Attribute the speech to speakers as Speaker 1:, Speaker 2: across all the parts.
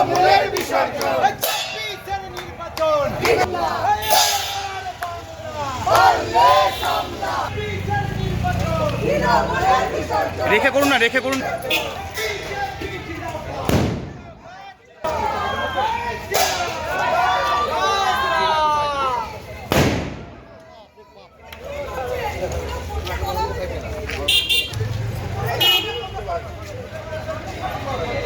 Speaker 1: তৃণমূলের বিসর্জন।
Speaker 2: রেখে করুন না রেখে করুন।
Speaker 3: বিজেপি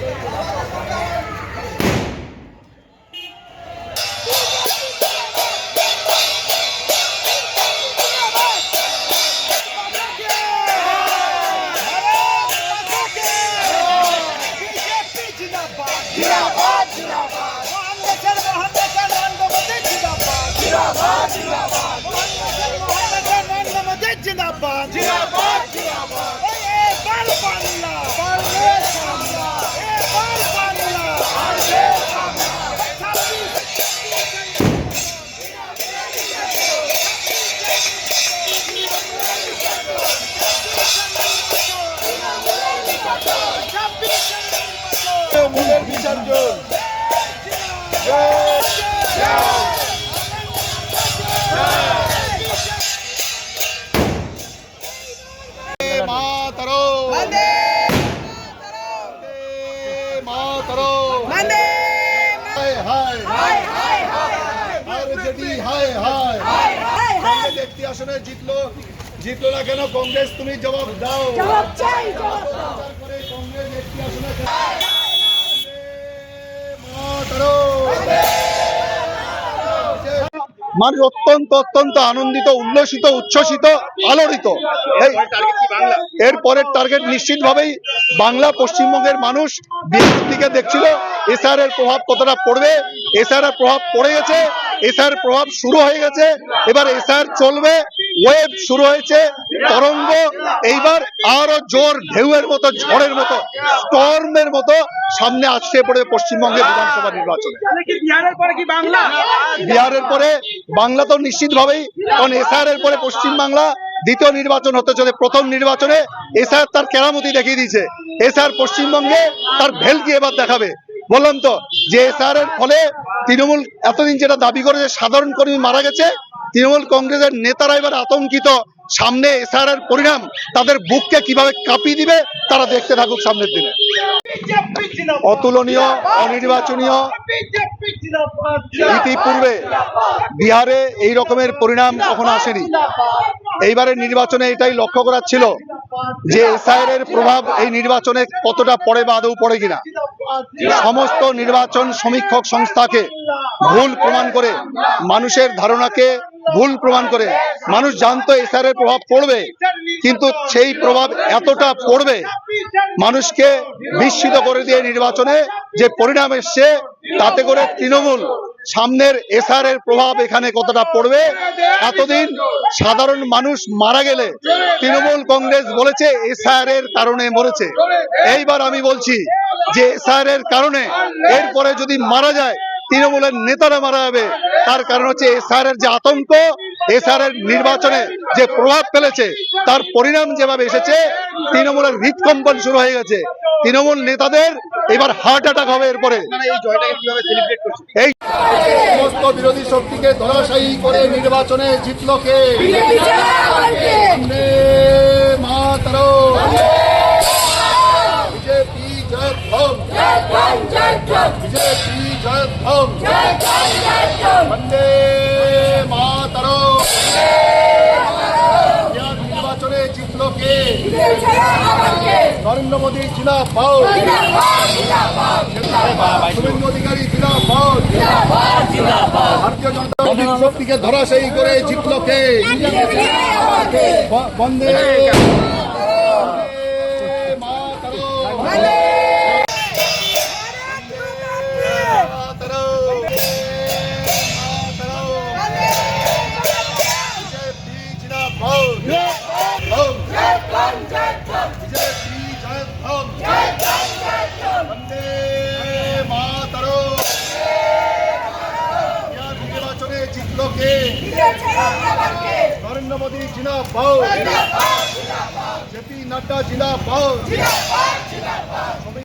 Speaker 3: হায় হায়
Speaker 1: হাই হাই হাই
Speaker 3: আরজেডি হায় হায় কংগ্রেস একটি আসনে জিতলো জিতলো না কেন কংগ্রেস তুমি জবাব দাও
Speaker 1: জবাব চাই জবাব
Speaker 3: দাও কংগ্রেস একটি আসনে মানুষ অত্যন্ত অত্যন্ত আনন্দিত, উল্লসিত, উচ্ছ্বসিত, আলোড়িত। এর পরের টার্গেট নিশ্চিতভাবেই বাংলা পশ্চিমবঙ্গের মানুষ বিএনপিকে দেখছিল। এসআর এর প্রভাব কতটা পড়বে? এসআর এর প্রভাব পড়ে গেছে। এসআর এর প্রভাব শুরু হয়ে গেছে এবার এসআর চলবে ওয়েব শুরু হয়েছে তরঙ্গ এইবার আরও জোর ঢেউয়ের মতো ঝড়ের মতো স্টর্মের মতো সামনে আসছে পড়বে পশ্চিমবঙ্গের বিধানসভা নির্বাচনে।
Speaker 2: বিহারের পরে বাংলা?
Speaker 3: বিহারের পরে বাংলা তো নিশ্চিতভাবেই কারণ এসআর এর পরে পশ্চিমবাংলা দ্বিতীয় নির্বাচন হতে চলে প্রথম নির্বাচনে এসআর তার কেরামতি দেখিয়ে দিয়েছে। এসআর পশ্চিমবঙ্গে তার ভেলকি এবার দেখাবে। বললাম তো, যে এসআর এর ফলে তৃণমূল এতদিন যেটা দাবি করে যে সাধারণ কর্মী মারা গেছে, তৃণমূল কংগ্রেসের নেতারা এবার আতঙ্কিত। সামনে এসআর এর পরিণাম, তাদের বুককে কীভাবে কাঁপিয়ে দিবে, তারা দেখতে থাকুক সামনের দিনে। অতুলনীয়, অনির্বাচনীয়, ইতিপূর্বে বিহারে এই রকমের পরিণাম কখনো আসেনি। এইবারের নির্বাচনে এটাই লক্ষ্য করার ছিল যে এসআইআর এর প্রভাব এই নির্বাচনে কতটা পড়ে বা আদৌ পড়ে কিনা। সমস্ত নির্বাচন সমীক্ষক সংস্থাকে ভুল প্রমাণ করে, মানুষের ধারণাকে ভুল প্রমাণ করে, মানুষ জানতো এসআর এর প্রভাব পড়বে, কিন্তু সেই প্রভাব এতটা পড়বে, মানুষকে বিস্মিত করে দিয়ে নির্বাচনে যে পরিণাম এসছে, তাতে করে তৃণমূল সামনের এসআর এর প্রভাব এখানে কতটা পড়বে? এতদিন সাধারণ মানুষ মারা গেলে তৃণমূল কংগ্রেস বলেছে এসআর এর কারণে মরেছে। এইবার আমি বলছি যে এসআর এর কারণে এরপরে যদি মারা যায়, তৃণমূলের নেতারা মারা যাবে, তার কারণ হচ্ছে এসআর এর যে আতঙ্ক এর নির্বাচনে যে প্রভাব ফেলেছে তার পরিণাম যেভাবে এসেছে তৃণমূলের হৃদকম্পন শুরু হয়ে গেছে। তৃণমূল নেতাদের এবার হার্ট অ্যাটাক হবে এরপরে।
Speaker 2: এই জয়টাকে কীভাবে সেলিব্রেট করছেন
Speaker 3: এই সমস্ত বিরোধী শক্তিকে ধরাশায়ী করে নির্বাচনে জিতল কে?
Speaker 1: বিজেপি জয় জয় জয় জয়
Speaker 3: বিজেপি
Speaker 1: জয় জয় জয় জয়
Speaker 3: বন্দে নির্বাচনে জিতল কে? নরেন্দ্র মোদী জিলা
Speaker 1: জিন্দাবাদ।
Speaker 3: শুভেন্দু অধিকারী জিন্দাবাদ।
Speaker 1: জিন্দাবাদ
Speaker 3: ভারতীয় জনতা পার্টির শক্তিকে ধরাশায়ী করে জিতল কে? বন্দে নরেন্দ্র মোদী পাও জেপি নাড্ডা জিন্দাবাদ।